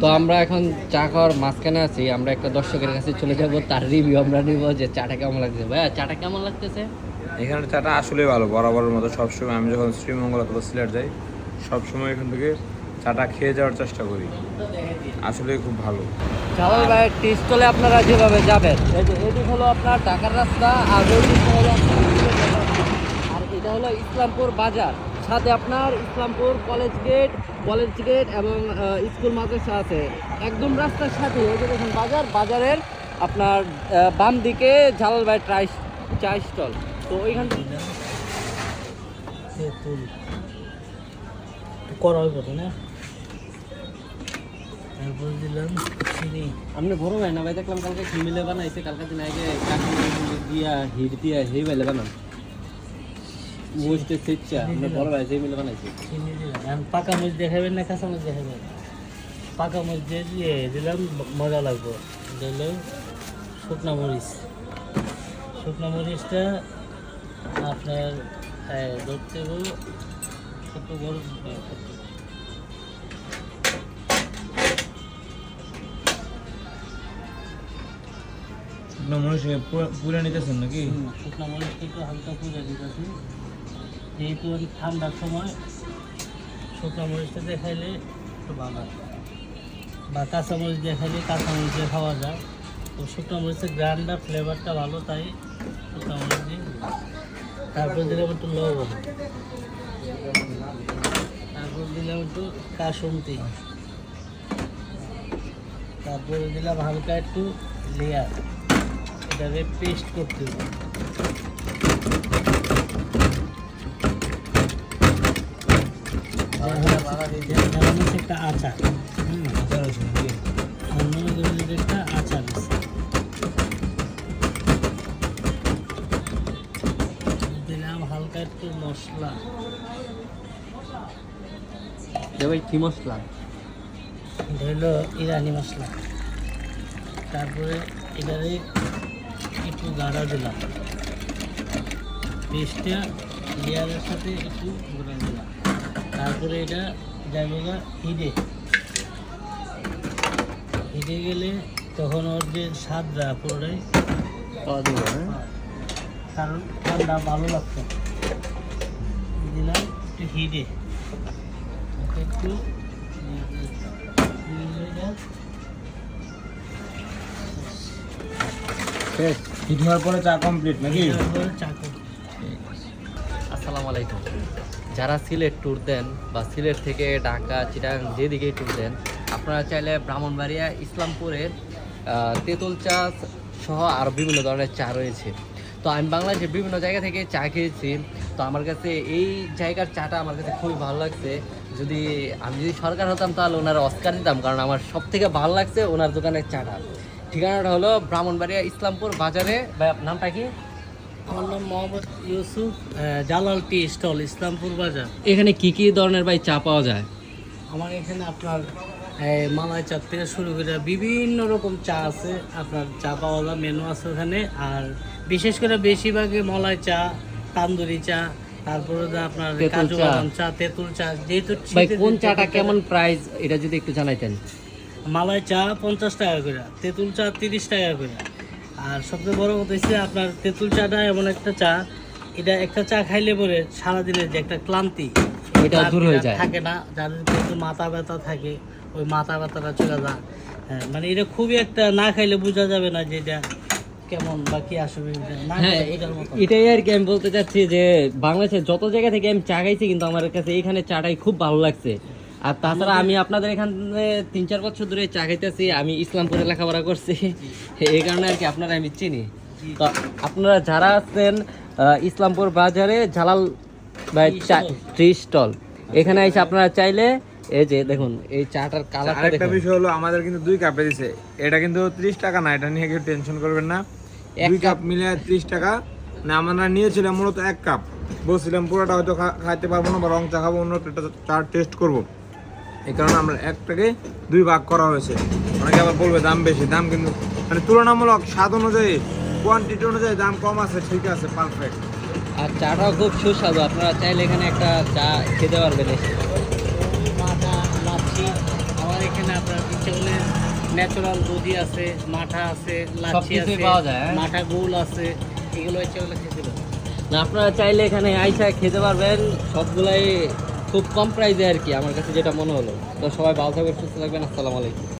তো আমরা এখন চা খাওয়ার মাঝখানে আছি আমরা একটা দর্শকের কাছে চলে যাব তার রিভিউ আমরা নিব যে চাটা কেমন লাগতেছে। ভাইয়া চাটা কেমন লাগতেছে? এখানে চাটা আসলেই ভালো বরাবরের মতো সবসময় আমি যখন শ্রীমঙ্গল অথবা সিলেট যাই সবসময় এখান থেকে চাটা খেয়ে যাওয়ার চেষ্টা করি। আসলে খুব ভালো। জালাল ভাইয়ের টি স্টলে আপনারা যেভাবে যাবেন। এই যে এদিক হলো আপনার ঢাকার রাস্তা আর। আর এটা হলো ইসলামপুর বাজার। সাথে আপনার Islampur college gate college gate এবং স্কুল মাদ্রাসা আছে। একদম রাস্তার সাথে ওই যে দেখুন বাজার বাজারের আপনার বাম দিকে জালাল ভাই ট্রাই চা স্টল। তো ওইখান করা হইব না? তারপর দিলাম চিনি। আপনি বড় ভাই না ভাই? দেখলাম কালকে খিমিলে বানাইছে কালকে দিন আগে কাঠি দিয়া হিট দিয়া হেই বেলে বানান। মুজতে সেচ্ছা আপনি বড় ভাই সেই মিলে বানাইছে। চিনি দিলাম। এখন পাকা মরিচ দেখাবেন না কাঁচা মরিচ দেখাবেন পাকা মরিচ দিয়ে দিয়ে দিলাম মজা লাগবে। হলো শুকনা মরিচ। শুকনা মরিচটা আপনার ধরতে হবে ছোট বড় মনুষ্য পুরে নিতেছেন নাকি? শুকনো মরিচটা একটু হালকা পুজো দিতেছি যেহেতু ঠান্ডার সময় শুকনো মরিচটা দেখাইলে একটু ভালো। বা কাঁচা মরিচ দিয়ে খাইলে কাঁচা মরিচ দিয়ে খাওয়া যায়। তো শুকনো মরিচের গ্রান্ডার ফ্লেভারটা ভালো, তাই শুকনো মরিচ দিয়ে তারপর দিলাম একটু লবণ। তারপর দিলাম একটু কাসুন্তি। তারপরে দিলাম হালকা একটু লেয়ার। এটাকে পেস্ট করতে হবে। যেমন হচ্ছে একটা আচার হুম, অন্য ধরনের একটা আচার আছে। দিলাম হালকা একটু মশলা। ভাই কি মশলা? এটা ইরানি মশলা। তারপরে এটারে একটু গাঢ়া দিলাম। পেস্টটা লেয়ারের সাথে একটু গুঁড়া দিলাম। তারপরে এটা যাবে হিডে হিডে গেলে তখন ওর যে স্বাদটা পুরোটাই পাওয়া যাবে কারণ ঠান্ডা ভালো লাগতো। দিলাম একটু হিডে একটু হিট হওয়ার পরে চা কমপ্লিট নাকি? চাকু আসসালামু আলাইকুম। যারা সিলেট ট্যুর দেন বা সিলেট থেকে ঢাকা চিটাং যেদিকে ট্যুর দেন, আপনারা চাইলে ব্রাহ্মণবাড়িয়া, ইসলামপুরের তেঁতুল চা সহ আর বিভিন্ন ধরনের চা রয়েছে। তো আমি বাংলাদেশের বিভিন্ন জায়গা থেকে চা খেয়েছি। তো আমার কাছে এই জায়গার চাটা আমার কাছে খুবই ভালো লাগছে। যদি আমি যদি সরকার হতাম তাহলে ওনার অস্কার দিতাম, কারণ আমার সব থেকে ভালো লাগছে ওনার দোকানের চাটা। ঠিকানাটা হলো ব্রাহ্মণবাড়িয়া, ইসলামপুর বাজারে। নামটা কি? আমার নাম মোহাম্মদ ইউসুফ জালাল টি স্টল ইসলামপুর বাজার। এখানে কি কি ধরনের ভাই চা পাওয়া যায়? আমার এখানে আপনার চা থেকে শুরু করে বিভিন্ন রকম চা আছে। আপনার চা পাওয়া যায় মেনু আছে ওখানে। আর বিশেষ করে বেশিরভাগই মলাই চা তান্দুরি চা তারপরে আপনার কাজু চা। বাদাম চা তেঁতুল চা যেহেতু ভাই কোন চাটা কেমন প্রাইস এটা যদি একটু জানাইতেন। মালাই চা পঞ্চাশ টাকা করে তেঁতুল চা তিরিশ টাকা করে। আর সবচেয়ে বড় কথা হচ্ছে আপনার তেঁতুল চাটা এমন একটা চা এটা একটা চা খাইলে পরে সারাদিনের যে একটা ক্লান্তি এটা দূর হয়ে যায়। থাকে না যাদের কিন্তু মাথা ব্যথা থাকে ওই মাথা ব্যথাটা চলে যায় হ্যাঁ মানে এটা খুবই একটা না খাইলে বোঝা যাবে না যে এটা কেমন বা কি আসবে হ্যাঁ। এটাই আর কি আমি বলতে চাচ্ছি যে বাংলাদেশের যত জায়গা থেকে আমি চা খাইছি কিন্তু আমার কাছে এখানে চাটাই খুব ভালো লাগছে আর তাছাড়া আমি আপনাদের এখানে তিন চার বছর ধরে চা খাইতেছি আমি ইসলামপুরে লেখাপড়া করছি। এই কারণে আর কি আপনারা আমি চিনি। তো আপনারা যারা আছেন ইসলামপুর বাজারে জালাল ভাই চা টি স্টল। এখানে এসে আপনারা চাইলে এই যে দেখুন এই চাটার কালার আরেকটা দেখুন। বিষয় হলো আমাদের কিন্তু দুই কাপে দিছে। এটা কিন্তু ত্রিশ টাকা না এটা নিয়ে কেউ টেনশন করবেন না। দুই কাপ মিলে ত্রিশ টাকা। না আমরা নিয়েছিলাম মূলত এক কাপ বলছিলাম পুরোটা হয়তো খাইতে পারব না বা রং চা খাব অন্য একটা চা টেস্ট করব। এই কারণে আমরা একটাকে দুই ভাগ করা হয়েছে। অনেকে আবার বলবে দাম বেশি দাম কিন্তু মানে তুলনামূলক স্বাদ অনুযায়ী কোয়ান্টিটি অনুযায়ী দাম কম আছে ঠিক আছে পারফেক্ট আর চাটাও খুব সুস্বাদু আপনারা চাইলে এখানে একটা চা খেতে পারবেন এসে। মাথা লাচ্ছি আমার এখানে আপনার হচ্ছে বলে ন্যাচারাল দুধি আছে মাঠা আছে লাচ্ছি সবকিছুই আছে পাওয়া যায়, হ্যাঁ? মাঠা গোল আছে এগুলো হচ্ছে বলে খেতে পারবেন। আপনারা চাইলে এখানে আইসা খেতে পারবেন সবগুলাই খুব কম প্রাইসে আর কি, আমার কাছে যেটা মনে হলো। তো সবাই ভালো থাকবেন, সুস্থ থাকবেন, আসসালামু আলাইকুম।